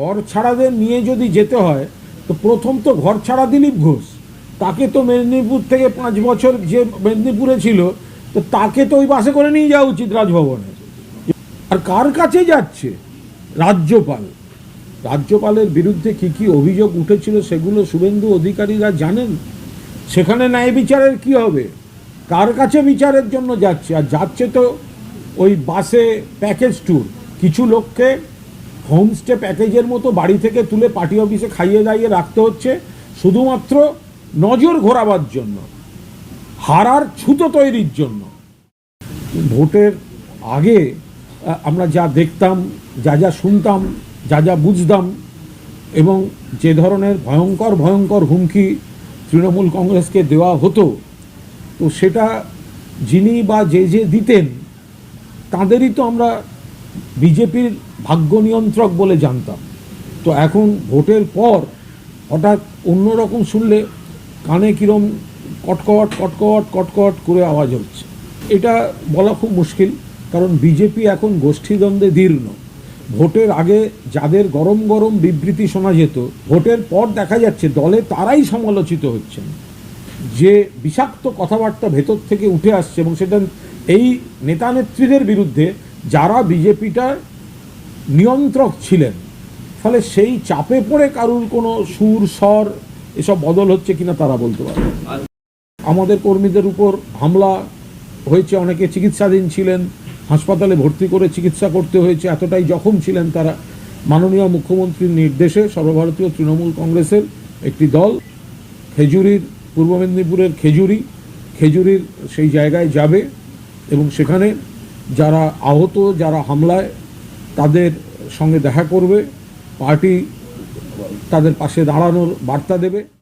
ঘর ছাড়াদের নিয়ে যদি যেতে হয়, তো প্রথম তো ঘর ছাড়া দিলীপ ঘোষ। তাকে তো মেদিনীপুর থেকে পাঁচ বছর যে মেদিনীপুরে ছিল, তো তাকে তো ওই বাসে করে নিয়ে যাওয়া উচিত রাজভবনে। আর কার কাছে যাচ্ছে? রাজ্যপাল। রাজ্যপালের বিরুদ্ধে কি কি অভিযোগ উঠেছিল সেগুলো শুভেন্দু অধিকারীরা জানেন? সেখানে ন্যায় বিচারের কি হবে? কার কাছে বিচারের জন্য যাচ্ছে? আর যাচ্ছে তো ওই বাসে প্যাকেজ ট্যুর। কিছু লোককে হোমস্টে প্যাকেজের মতো বাড়ি থেকে তুলে পার্টি অফিসে খাইয়ে দাইয়ে রাখতে হচ্ছে, শুধুমাত্র নজর ঘোরাবার জন্য, হারার ছুতো তৈরির জন্য। ভোটের আগে আমরা যা দেখতাম, যা যা শুনতাম, যা যা বুঝতাম, এবং যে ধরনের ভয়ঙ্কর ভয়ঙ্কর হুমকি তৃণমূল কংগ্রেসকে দেওয়া হতো, তো সেটা যিনি বা যে যে দিতেন, তাঁদেরই তো আমরা বিজেপির ভাগ্য নিয়ন্ত্রক বলে জানতাম। তো এখন ভোটের পর হঠাৎ অন্যরকম শুনলে কানে কিরম কটকট কটকট কটকট করে আওয়াজ হচ্ছে। এটা বলা খুব মুশকিল, কারণ বিজেপি এখন গোষ্ঠীদ্বন্দ্বে দীর্ণ। ভোটের আগে যাদের গরম গরম বিবৃতি শোনা যেত, ভোটের পর দেখা যাচ্ছে দলে তারাই সমালোচিত হচ্ছেন। যে বিষাক্ত কথাবার্তা ভেতর থেকে উঠে আসছে এবং সেটা এই নেতা নেত্রীদের বিরুদ্ধে যারা বিজেপিটার নিয়ন্ত্রক ছিলেন, ফলে সেই চাপে পড়ে কারুর কোনো সুর, স্বর এসব বদল হচ্ছে কিনা তারা বলতে পারে। আমাদের কর্মীদের উপর হামলা হয়েছে, অনেকে চিকিৎসাধীন ছিলেন, হাসপাতালে ভর্তি করে চিকিৎসা করতে হয়েছে, এতটাই জখম ছিলেন তারা। মাননীয় মুখ্যমন্ত্রীর নির্দেশে সর্বভারতীয় তৃণমূল কংগ্রেসের একটি দল, খেজুরির, পূর্ব মেদিনীপুরের খেজুরি, খেজুরির সেই জায়গায় যাবে এবং সেখানে যারা আহত যারা হামলায় তাদের সঙ্গে দেখা করবে পার্টি তাদের পাশে দাঁড়ানোর বার্তা দেবে।